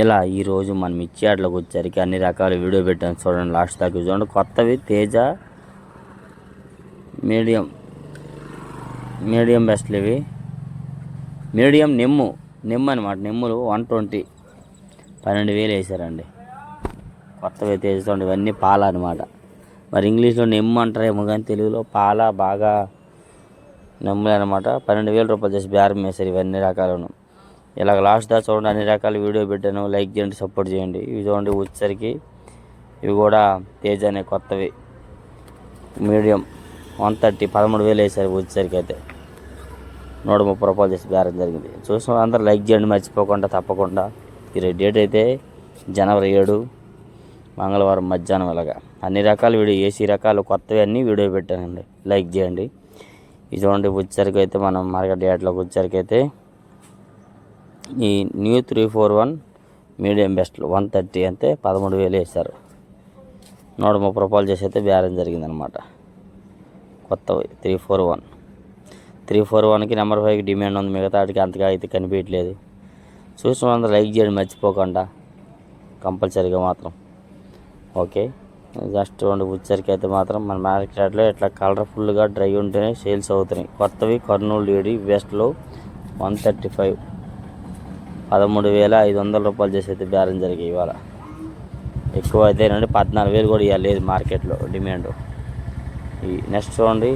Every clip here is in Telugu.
ఇలా ఈరోజు మనం ఇచ్చే అట్లకు వచ్చరికి అన్ని రకాల వీడియో పెట్టాను చూడండి లాస్ట్ దాకా చూడండి. కొత్తవి తేజ మీడియం మీడియం బెస్ట్లు ఇవి. మీడియం నిమ్ము నిమ్ము అనమాట నిమ్ములు వన్ ట్వంటీ పన్నెండు వేలు వేసారండి. కొత్తవి తేజండి ఇవన్నీ పాల అనమాట మరి ఇంగ్లీష్లో నిమ్ము అంటారేమో కానీ తెలుగులో పాల బాగా నెమ్మది అనమాట పన్నెండు వేల రూపాయలు చేసి బేరం వేశారు ఇవన్నీ రకాలను. ఇలాగ లాస్ట్ దా చూడండి అన్ని రకాల వీడియో పెట్టాను. లైక్ చేయండి సపోర్ట్ చేయండి. ఇవి చూడండి వచ్చేసరికి ఇవి కూడా తేజ్ అనే కొత్తవి. మీడియం వన్ థర్టీ పదమూడు వేలు వేసారు వచ్చేసరికి అయితే. నూట ముప్పై రూపాయలు చేసి బేరం జరిగింది. చూసిన అందరూ లైక్ చేయండి మర్చిపోకుండా తప్పకుండా. ఈ డేట్ అయితే జనవరి ఏడు మంగళవారం మధ్యాహ్నం ఇలాగా. అన్ని రకాల వీడియో ఏసీ రకాలు కొత్తవి అన్నీ వీడియో పెట్టానండి. లైక్ చేయండి. ఇది చూడండి వచ్చేసరికి అయితే మనం మార్కెట్ డేట్లోకి వచ్చేసరికి అయితే ఈ new three four one medium బెస్ట్లు వన్ థర్టీ అంతే పదమూడు వేలు వేశారు. నూట ముప్పై రూపాయలు చేసి అయితే బేరం జరిగిందనమాట. కొత్తవి three four one. Three four వన్కి నెంబర్ ఫైవ్కి డిమాండ్ ఉంది మిగతా వాటికి అంతగా అయితే కనిపించట్లేదు. చూసిన అందరూ లైక్ చేయడం మర్చిపోకుండా. కంపల్సరీగా మాత్రం. ఓకే? జస్ట్ రెండు వచ్చరికి అయితే మాత్రం మన మార్కెట్లో ఇట్లా కలర్ఫుల్గా డ్రై ఉంటేనే సేల్స్ అవుతున్నాయి. కొత్తవి కర్నూలు ఏడి వెస్ట్లో వన్ థర్టీ ఫైవ్. పదమూడు వేల ఐదు వందల రూపాయలు చేసి అయితే బేరం జరిగాయి ఇవాళ. ఎక్కువ అయితే నండి పద్నాలుగు వేలు కూడా ఇవ్వాలి లేదు మార్కెట్లో డిమాండ్. ఈ నెక్స్ట్ చూడండి.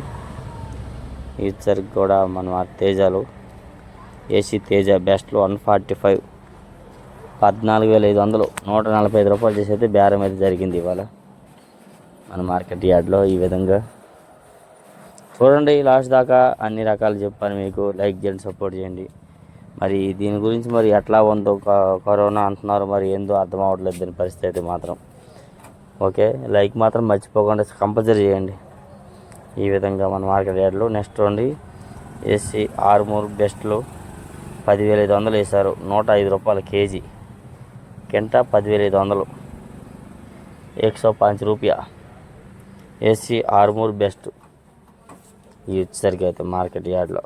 ఈ సరికి కూడా మన తేజాలు ఏసీ తేజ బెస్ట్లో వన్ ఫార్టీ ఫైవ్. పద్నాలుగు వేల ఐదు వందలు నూట నలభై ఐదు రూపాయలు చేసి అయితే బేరం అయితే జరిగింది ఇవాళ మన మార్కెట్ యార్డ్లో ఈ విధంగా. చూడండి లాస్ట్ దాకా అన్ని రకాలు చెప్పాను మీకు. లైక్ చేయండి సపోర్ట్ చేయండి. మరి దీని గురించి మరి ఎట్లా ఉందో కరోనా అంటున్నారు మరి ఏందో అర్థం అవ్వట్లేదు దీని పరిస్థితి అయితే మాత్రం. ఓకే లైక్ మాత్రం మర్చిపోకుండా కంపల్సరీ చేయండి. ఈ విధంగా మన మార్కెట్ యార్డ్లు నెక్స్ట్ ఉండి ఏసీ ఆరుమూరు బెస్ట్లు పదివేల ఐదు వందలు వేశారు. నూట ఐదు రూపాయలు కేజీ. కింట పదివేల ఐదు వందలు. ఎక్సో పాంచ్ రూపాయ. AC Armoor best. ఈ వచ్చేసరికి అయితే మార్కెట్ యార్డ్లో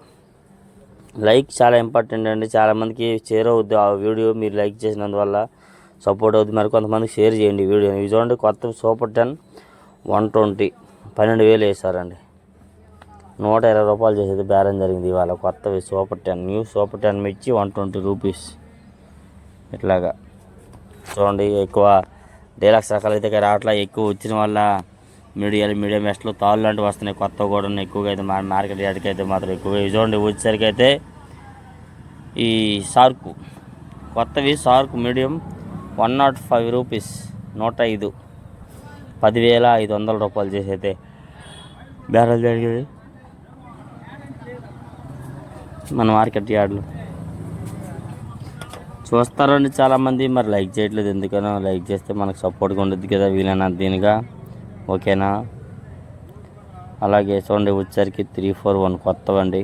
లైక్ చాలా ఇంపార్టెంట్ అండి. చాలామందికి షేర్ అవుద్ది ఆ వీడియో. మీరు లైక్ చేసినందువల్ల సపోర్ట్ అవుతుంది మరి కొంతమందికి షేర్ చేయండి వీడియో ఇవి చూడండి కొత్త సూపర్ టెన్ వన్ ట్వంటీ పన్నెండు వేలు వేసారండి నూట ఇరవై రూపాయలు చేసేది బేరం జరిగింది ఇవాళ. కొత్తవి super ten new super ten మిర్చి వన్ ట్వంటీ రూపీస్. ఇట్లాగా. చూడండి ఎక్కువ డీలక్స్ రకాలు అయితే రావట్లా. ఎక్కువ వచ్చిన వల్ల మీడియాలు మీడియం బెస్ట్లో తాళ్ళు లాంటివి వస్తున్నాయి. కొత్త కూడా ఎక్కువగా అయితే మా మార్కెట్ యార్డ్కి అయితే మాత్రం ఎక్కువగా చూడండి వచ్చేసరికి అయితే ఈ షార్కు కొత్తవి shark medium one naught five rupees నూట ఐదు పదివేల ఐదు వందల రూపాయలు చేసి అయితే బేరాలు జరిగేది మన మార్కెట్ యార్డ్లో చూస్తారండి చాలామంది మరి లైక్ చేయట్లేదు ఎందుకనో లైక్ చేస్తే మనకు సపోర్ట్గా ఉండదు కదా వీలైనంత దీనిగా. ఓకేనా? అలాగే చూడండి వచ్చరికి three four one కొత్తవండి.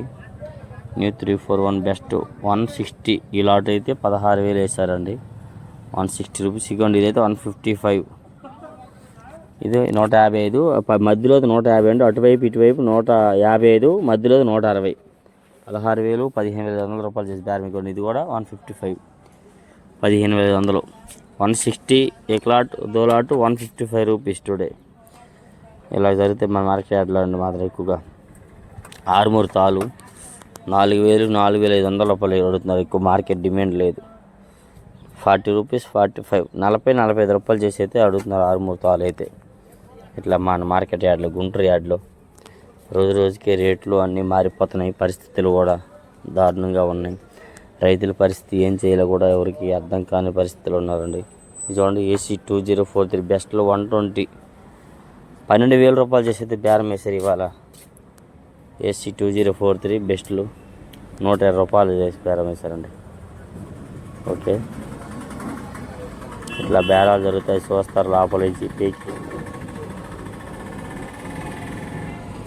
New three four one best one sixty ఈ లాట్ అయితే పదహారు వేలు వేసారండి. వన్ సిక్స్టీ రూపీస్ ఇవ్వండి ఇదైతే వన్ ఫిఫ్టీ ఫైవ్ ఇది నూట యాభై ఐదు. మధ్యలో నూట యాభై అండి. అటువైపు ఇటువైపు నూట యాభై ఐదు మధ్యలో నూట అరవై. పదహారు వేలు పదిహేను వేల ఐదు వందల రూపాయలు చేసి బేరం ఇగోండి ఇది కూడా వన్ ఫిఫ్టీ ఫైవ్ పదిహేను వేల ఐదు వందలు. One sixty A lot though lot one fifty five rupees today ఇలా జరిగితే మన మార్కెట్ యార్డ్లో అండి మాత్రం ఎక్కువగా ఆరుమూరు తాలు. నాలుగు వేలు నాలుగు వేల ఐదు వందల రూపాయలు అడుగుతున్నారు ఎక్కువ మార్కెట్ డిమాండ్ లేదు. ఫార్టీ రూపీస్ ఫార్టీ ఫైవ్ నలభై నలభై ఐదు రూపాయలు చేసి అయితే అడుగుతున్నారు ఆరుమూరు తాలు అయితే. ఇట్లా మన మార్కెట్ యార్డ్లో గుంటూరు యార్డ్లో రోజు రోజుకే రేట్లు అన్నీ మారిపోతున్నాయి. పరిస్థితులు కూడా దారుణంగా ఉన్నాయి. రైతుల పరిస్థితి ఏం చేయాలో కూడా ఎవరికి అర్థం కాని పరిస్థితులు ఉన్నారండి. ఇది చూడండి AC two zero four three బెస్ట్లో one twenty పన్నెండు వేల రూపాయలు చేసేది బేరం వేసారు ఇవాళ. AC two zero four three బెస్ట్లు. నూట ఇరవై రూపాయలు చేసి బేరం వేశారండి. ఓకే. ఇట్లా బేరాలు జరుగుతాయి చూస్తారు లోపల పీకి.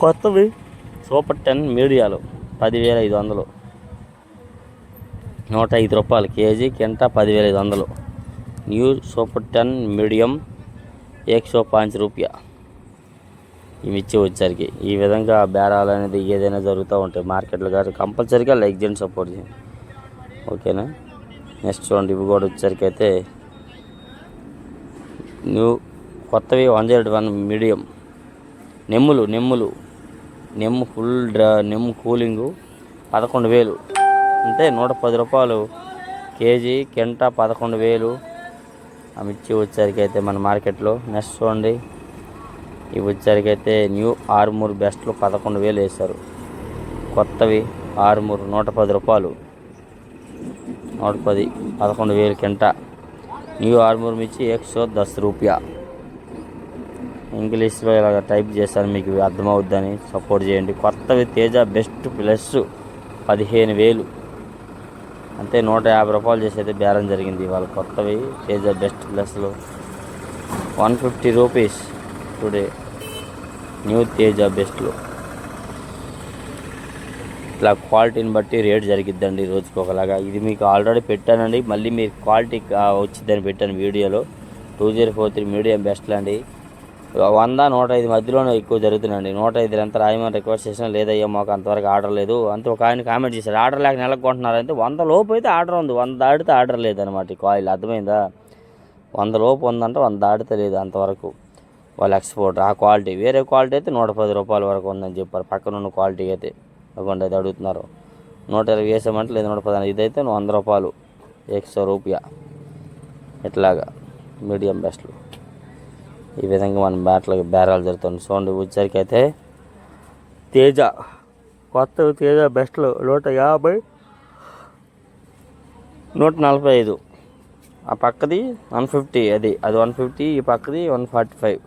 కొత్తవి సూపర్ టెన్ మీడియాలు పదివేల ఐదు వందలు. నూట ఐదు రూపాయలు కేజీ కింట పదివేల ఐదు వందలు. న్యూ సూపర్ టెన్ మీడియం ఏక్ సో పాంచ్ రూపాయ. ఇవి మిర్చి వచ్చేసరికి. ఈ విధంగా బేరాలు అనేది ఏదైనా జరుగుతూ ఉంటాయి మార్కెట్లో కానీ కంపల్సరీగా లైక్ చేయండి సపోర్ట్ చేయండి. ఓకేనా? నెక్స్ట్ చూడండి ఇవి కూడా వచ్చేసరికి అయితే న్యూ కొత్తవి వన్ జీరో వన్ మీడియం. నెమ్ములు నెమ్ములు. నెమ్ము ఫుల్ డ్రా నెమ్ము కూలింగు పదకొండు వేలు. అంటే నూట పది రూపాయలు కేజీ కెంట పదకొండు వేలు. ఆ మిర్చి వచ్చేసరికి అయితే మన మార్కెట్లో. నెక్స్ట్ చూడండి. ఇవి వచ్చేసరికి అయితే న్యూ ఆర్మూర్ బెస్ట్లు పదకొండు వేలు వేశారు. కొత్తవి ఆర్మూర్ నూట పది రూపాయలు. నూట పది పదకొండు వేలు కింట. న్యూ ఆర్మూర్ మిర్చి ఎక్సో దస్ రూపాయ. ఇంగ్లీష్లో ఇలాగ టైప్ చేశాను మీకు అర్థమవుద్దని సపోర్ట్ చేయండి. కొత్తవి తేజ బెస్ట్ ప్లస్ పదిహేను వేలు. అంతే నూట యాభై రూపాయలు చేసేది బేరం జరిగింది ఇవాళ కొత్తవి తేజ బెస్ట్ ప్లస్లో. One fifty rupees. Today new Teja బెస్ట్లో ఇట్లా క్వాలిటీని బట్టి రేట్ జరిగిద్దండి రోజుకి ఒకలాగా. ఇది మీకు ఆల్రెడీ పెట్టానండి. మళ్ళీ మీరు క్వాలిటీ వచ్చిందని వచ్చిద్దని పెట్టాను వీడియోలో. Two zero four three medium best అండి. వంద నూట ఐదు మధ్యలోనే ఎక్కువ జరుగుతుందండి. నూట ఐదు ఎంత రాయమని రిక్వెస్ట్ చేసినా లేదయ్యా మాకు అంతవరకు ఆర్డర్ లేదు. అంతే ఒక ఆయన కామెంట్ చేశారు ఆర్డర్ లేక నెలకొంటున్నారు అంటే వంద లోపు అయితే ఆర్డర్ ఉంది. వంద దాటితే ఆర్డర్ లేదనమాట ఈ కాయిల్. అర్థమైందా? వంద లోపు ఉందంటే వంద దాటితే లేదు అంతవరకు. వాళ్ళ ఎక్స్పోర్ట్ ఆ క్వాలిటీ వేరే క్వాలిటీ అయితే నూట పది రూపాయల వరకు ఉందని చెప్పారు. పక్కన ఉన్న క్వాలిటీ అయితే అవ్వండి అది అడుగుతున్నారు. నూట ఇరవై వేసామంటే లేదు నూట పది ఇదైతే వంద రూపాయలు ఎక్స్ట్రా రూపాయ. ఇట్లాగా మీడియం బెస్ట్లు ఈ విధంగా మన బ్యాట్లకి బేరాలు జరుగుతుంది. చూడండి వచ్చేసరికి అయితే తేజ కొత్త తేజ బెస్ట్లు నూట యాభై నూట నలభై ఐదు. ఆ పక్కది వన్ ఫిఫ్టీ అది అది వన్ ఫిఫ్టీ ఈ పక్కది వన్ ఫార్టీ ఫైవ్.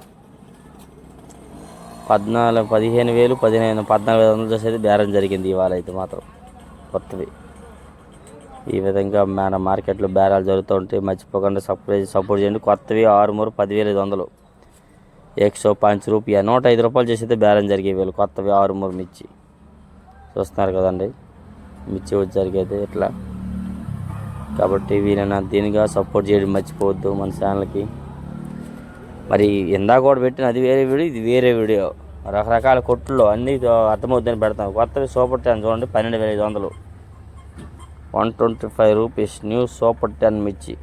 పద్నాలుగు పదిహేను వేలు పదిహేను పద్నాలుగు వేల వందలు చేసేది బేరం జరిగింది ఇవాళ అయితే మాత్రం. కొత్తవి ఈ విధంగా మన మార్కెట్లో బేరాలు జరుగుతూ ఉంటాయి మర్చిపోకుండా సపోర్ట్ సపోర్ట్ చేయండి. కొత్తవి ఆరుమూరు పదివేల ఐదు వందలు. ఎక్సో పంచ్ రూపాయ నూట ఐదు రూపాయలు చేసేది బేరం జరిగే వేలు. కొత్తవి ఆరుమూరు మిర్చి. చూస్తున్నారు కదండి? మిర్చి వచ్చి జరిగేది ఇట్లా కాబట్టి వీళ్ళని దీనిగా సపోర్ట్ చేయడం మర్చిపోవద్దు మన ఛానల్కి. మరి ఇందాక కూడా పెట్టిన అది వేరే వీడియో ఇది వేరే వీడియో. రకరకాల కొట్టుల్లో అన్నీ అర్థమవుతుందని పెడతాం. కొత్తవి సూపర్ టెన్ చూడండి పన్నెండు వేల ఐదు వందలు. One twenty five rupees new super ten మిర్చి.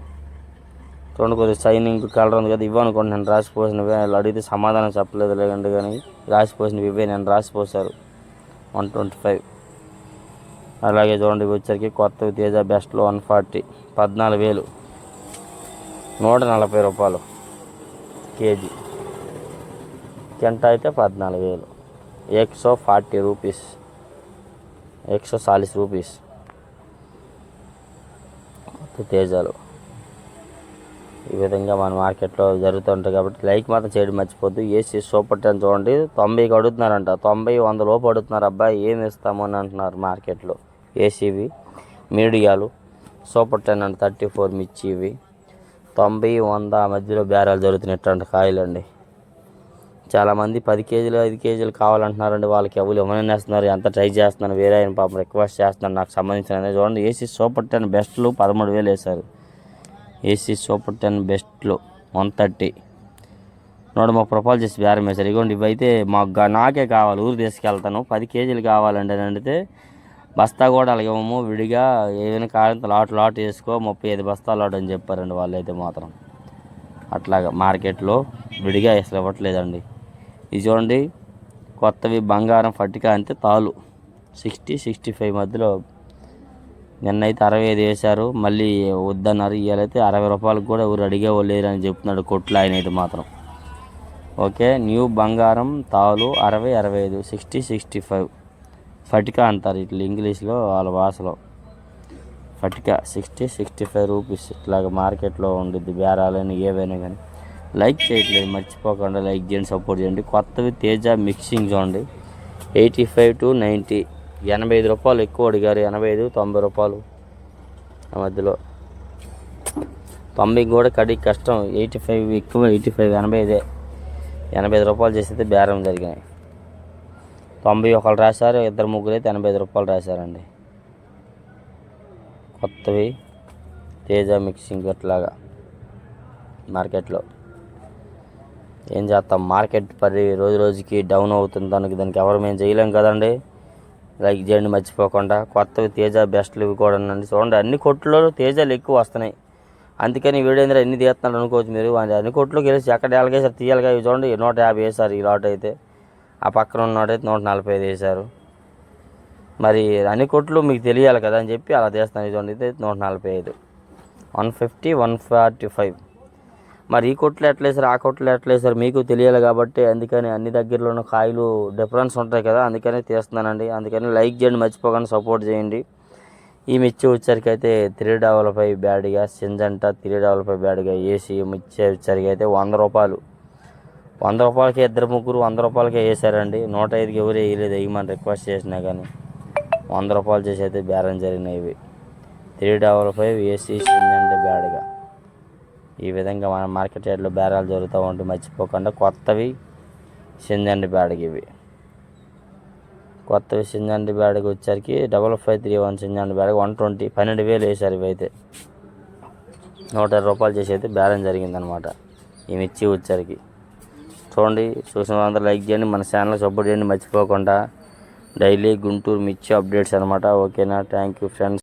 చూడండి కొద్దిగా షైనింగ్ కలర్ ఉంది కదా ఇవ్వనుకోండి నేను రాసిపోసినవి వాళ్ళు అడిగితే సమాధానం చెప్పలేదు లేదండి కానీ రాసిపోసినవి ఇవే నేను రాసిపోసారు వన్ ట్వంటీ ఫైవ్ అలాగే చూడండి ఇవి వచ్చరికి కొత్తవి తేజ బెస్ట్లో వన్ ఫార్టీ పద్నాలుగు వేలు. నూట నలభై రూపాయలు. కేజీ. కెంట అయితే పద్నాలుగు వేలు. ఎక్సో ఫార్టీ రూపీస్. ఎక్సో చాలీస్ రూపీస్. తేజాలు. ఈ విధంగా మన మార్కెట్లో జరుగుతుంటాయి కాబట్టి లైక్ మాత్రం చేయడం మర్చిపోద్దు ఏసీ సూపర్ టెన్ చూడండి. తొంభైకి అడుగుతున్నారంట. తొంభై వంద లోపు అడుగుతున్నారు. అబ్బాయి ఏమి ఇస్తాము అని అంటున్నారు మార్కెట్లో. ఏసీవి మీడియాలు super ten and thirty four మిర్చి ఇవి తొంభై వంద మధ్యలో బేరాలు జరుగుతున్నటువంటి కాయలు అండి. చాలామంది పది కేజీలు ఐదు కేజీలు కావాలంటున్నారండి. వాళ్ళకి ఎవరు ఇవ్వనేస్తున్నారు ఎంత ట్రై చేస్తున్నాను వేరే ఆయన పాపం రిక్వెస్ట్ చేస్తున్నాను నాకు సంబంధించిన చూడండి. ఏసీ సూపర్ టెన్ బెస్ట్లు పదమూడు వేలు వేశారు. ఏసీ సూపర్ టెన్ బెస్ట్లు వన్ థర్టీ. నూట ముప్పై రూపాయలు చేసి బేరం వేశారు. ఇగోండి ఇవైతే మాకు నాకే కావాలి. ఊరు తీసుకెళ్తాను పది కేజీలు కావాలండి అని అడిగితే బస్తా కూడా అలాగే ఇవ్వము విడిగా ఏదైనా కావాలంటే లాట్ లాట్ వేసుకో ముప్పై ఐదు బస్తా లాట్ అని చెప్పారండి వాళ్ళు అయితే మాత్రం. అట్లాగా మార్కెట్లో విడిగా అసలు ఇవ్వట్లేదండి. ఇది చూడండి కొత్తవి బంగారం పట్టిక అంటే తాలు. సిక్స్టీ సిక్స్టీ ఫైవ్ మధ్యలో నిన్నైతే అరవై ఐదు వేశారు మళ్ళీ వద్దన్నారు. ఇవాళైతే అరవై రూపాయలకు కూడా ఎవరు అడిగే లేరని చెప్తున్నాడు కొట్లు ఆయన అయితే మాత్రం. ఓకే న్యూ బంగారం తాలు అరవై అరవై ఐదు సిక్స్టీ సిక్స్టీ ఫైవ్. ఫటికా అంటారు ఇట్లా ఇంగ్లీష్లో వాళ్ళ భాషలో. ఫటికా సిక్స్టీ సిక్స్టీ ఫైవ్ రూపీస్ ఇట్లాగ మార్కెట్లో ఉండిద్ది బేరాలని ఏవైనా కానీ. లైక్ చేయట్లేదు మర్చిపోకుండా లైక్ చేయండి సపోర్ట్ చేయండి. కొత్తవి తేజ మిక్సింగ్ చూడండి. ఎయిటీ ఫైవ్ టు నైంటీ ఎనభై ఐదు రూపాయలు ఎక్కువ అడిగారు ఎనభై ఐదు తొంభై రూపాయలు ఆ మధ్యలో. తొంభైకి కూడా కడి కష్టం ఎయిటీ ఫైవ్ ఎక్కువ ఎయిటీ ఫైవ్ ఎనభై ఐదే. ఎనభై ఐదు రూపాయలు చేస్తే బేరం జరిగినాయి. తొంభై ఒకరు రాశారు ఇద్దరు ముగ్గురు అయితే ఎనభై ఐదు రూపాయలు రాశారండి. కొత్తవి తేజ మిక్సింగ్ అట్లాగా మార్కెట్లో. ఏం చేస్తాం? మార్కెట్ పరి రోజు రోజుకి డౌన్ అవుతుంది దానికి దానికి ఎవరు మేము చేయలేం కదండి. లైక్ చేయండి మర్చిపోకుండా. కొత్తవి తేజ బెస్ట్లు ఇవి కూడా ఉండండి చూడండి అన్ని కొట్లలో తేజాలు ఎక్కువ వస్తున్నాయి. అందుకని వీడేంద్ర ఎన్ని తీస్తున్నాడు అనుకోవచ్చు మీరు. అన్ని కొట్లోకి వెళ్ళి ఎక్కడ ఎలాగేసారు తీయాలిగా ఇవి చూడండి. నూట యాభై వేసారు ఈ లాట్ అయితే. ఆ పక్కన ఉన్నోడైతే నూట నలభై ఐదు వేసారు మరి అన్ని కొట్లు మీకు తెలియాలి కదా అని చెప్పి అలా తీస్తాను ఇది ఇది నూట నలభై ఐదు. One fifty one forty five. మరి ఈ కొట్లు ఎట్లేసారు ఆ కొట్లు ఎట్లేసారు మీకు తెలియాలి కాబట్టి అందుకని అన్ని దగ్గరలో ఉన్న కాయలు డిఫరెన్స్ ఉంటాయి కదా అందుకని తీస్తున్నానండి. అందుకని లైక్ చేయండి మర్చిపోకుండా సపోర్ట్ చేయండి. ఈ మిర్చి వచ్చరికైతే అయితే త్రీ డబల్ ఫైవ్ బ్యాడ్గా సింజంట త్రీ డబల్ ఫైవ్ బ్యాడ్గా ఏసీ మిర్చి వచ్చరికి అయితే వంద రూపాయలు. వంద రూపాయలకి ఇద్దరు ముగ్గురు వంద రూపాయలకే వేసారండి. నూట ఐదుకి ఎవరు వేయలేదు వేయమని రిక్వెస్ట్ చేసినా కానీ. వంద రూపాయలు చేసి అయితే బేరం జరిగినవి ఇవి. Three double five AC Syngenta బ్యాడ్గా. ఈ విధంగా మన మార్కెట్ రేట్లో బేరాలు జరుగుతూ ఉంటే మర్చిపోకుండా కొత్తవి సింజండి బ్యాడ్కి ఇవి. కొత్తవి సింజండి బ్యాడ్కి వచ్చరికి డబల్ ఫైవ్ త్రీ వన్ సింజండి బ్యాడ్కి వన్ ట్వంటీ పన్నెండు వేలు వేసారు ఇవి అయితే నూట ఇరవై రూపాయలు చేసి అయితే బేరం జరిగిందనమాట. ఈ మిర్చి వచ్చరికి చూడండి చూసిన వాళ్ళందరూ లైక్ చేయండి మన ఛానల్ సపోర్ట్ చేయండి మర్చిపోకుండా. డైలీ గుంటూరు మిర్చి అప్డేట్స్ అనమాట ఓకేనా? Thank you friends.